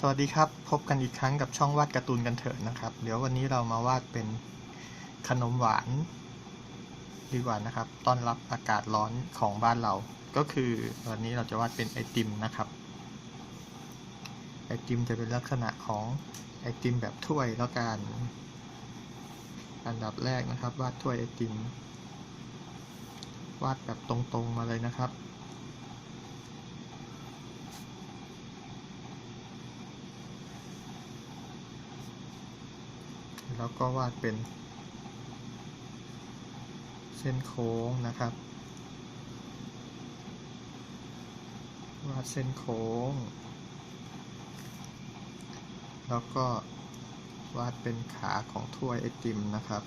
สวัสดีครับ พบกันอีกครั้งกับช่องวาดการ์ตูนกันเถอะนะครับ เดี๋ยววันนี้เรามาวาดเป็นขนมหวาน ดีกว่านะครับ ต้อนรับอากาศร้อนของบ้านเรา ก็คือวันนี้เราจะวาดเป็นไอติมนะครับ ไอติมจะเป็นลักษณะของไอติมแบบถ้วยแล้วกัน อันดับแรกนะครับ วาดถ้วยไอติม วาดแบบตรงๆมาเลยนะครับ แล้วก็วาดเป็น เส้นโค้งนะครับ วาดเส้นโค้ง แล้วก็วาดเป็นขาของถ้วยไอติมนะครับ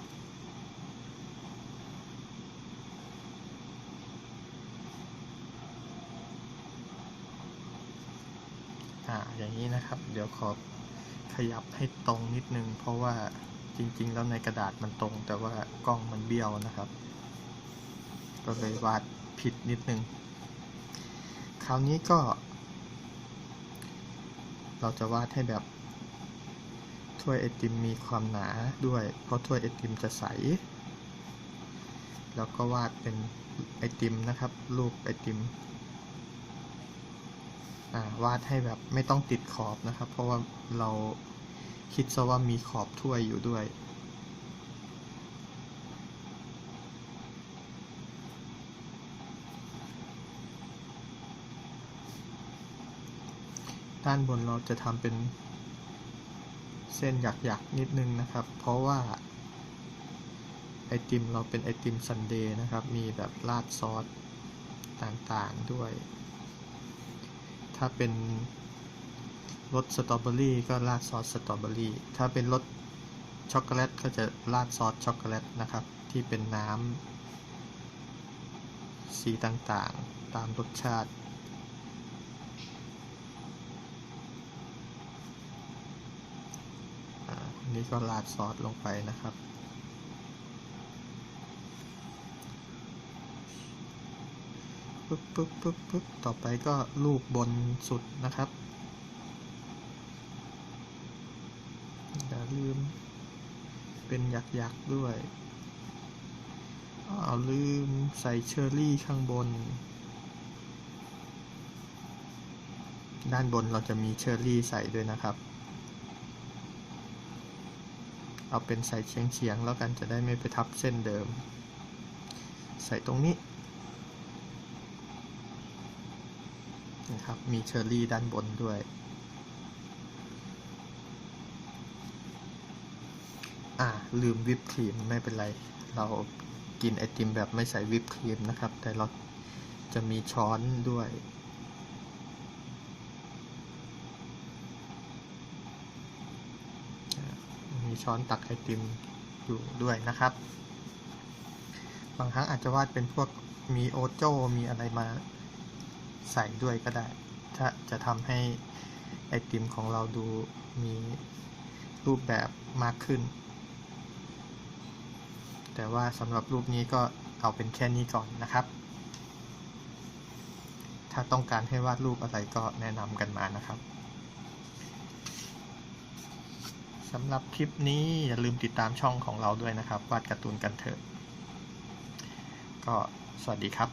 อ่าอย่างนี้นะครับ เดี๋ยวขอขยับให้ตรงนิดนึงเพราะว่า ริง ๆ แล้วในกระดาษมันตรง แต่ว่ากล้องมันเบี้ยวนะครับ ก็เลยวาดผิดนิดนึง คราวนี้ก็ เราจะวาดให้แบบถ้วยไอติมมีความหนาด้วย เพราะถ้วยไอติมจะใส แล้วก็วาดเป็นไอติมนะครับ รูปไอติมวาดให้แบบไม่ต้องติดขอบนะครับ เพราะว่าเรา คิดซะว่ามีขอบถ้วยอยู่ด้วย ด้านบนเราจะทำเป็นเส้นหยักๆ นิดนึงนะครับ เพราะว่า ไอติมเราเป็นไอติมซันเดย์นะครับ มีแบบราดซอสต่างๆด้วย ถ้าเป็น รสสตรอเบอรี่ก็ราดซอสสตรอเบอรี่ ถ้าเป็นรสช็อกโกแลตก็จะราดซอสช็อกโกแลตนะครับ ที่เป็นน้ำสีต่างๆ ตามรสชาติอันนี้ก็ราดซอสลงไปนะครับปึ๊บปึ๊บปึ๊บปึ๊บต่อไปก็รูปบนสุดนะครับ อย่า ลืม เป็นหยักๆด้วย เอาลืมใส่เชอร์รี่ข้างบน ด้านบนเราจะมีเชอร์รี่ใส่ด้วยนะครับ เอาเป็นใส่เฉียงๆแล้วกันจะได้ไม่ไปทับเส้นเดิม ใส่ตรงนี้นะครับ มีเชอร์รี่ด้านบนด้วย อ่าลืมวิปครีมไม่เป็นไร เรากินไอติมแบบไม่ใส่วิปครีมนะครับ แต่เราจะมีช้อนด้วยมีช้อนตักไอติมอยู่ด้วยนะครับ บางครั้งอาจจะวาดเป็นพวกมีโอโจมีอะไรมาใส่ด้วยก็ได้ ถ้าจะทำให้ไอติมของเราดูมีรูปแบบมากขึ้น แต่ว่าสำหรับรูปนี้ก็เอาเป็นแค่นี้ก่อนนะครับ ถ้าต้องการให้วาดรูปอะไรก็แนะนำกันมานะครับสำหรับคลิปนี้อย่าลืมติดตามช่องของเราด้วยนะครับ วาดการ์ตูนกันเถอะ ก็สวัสดีครับ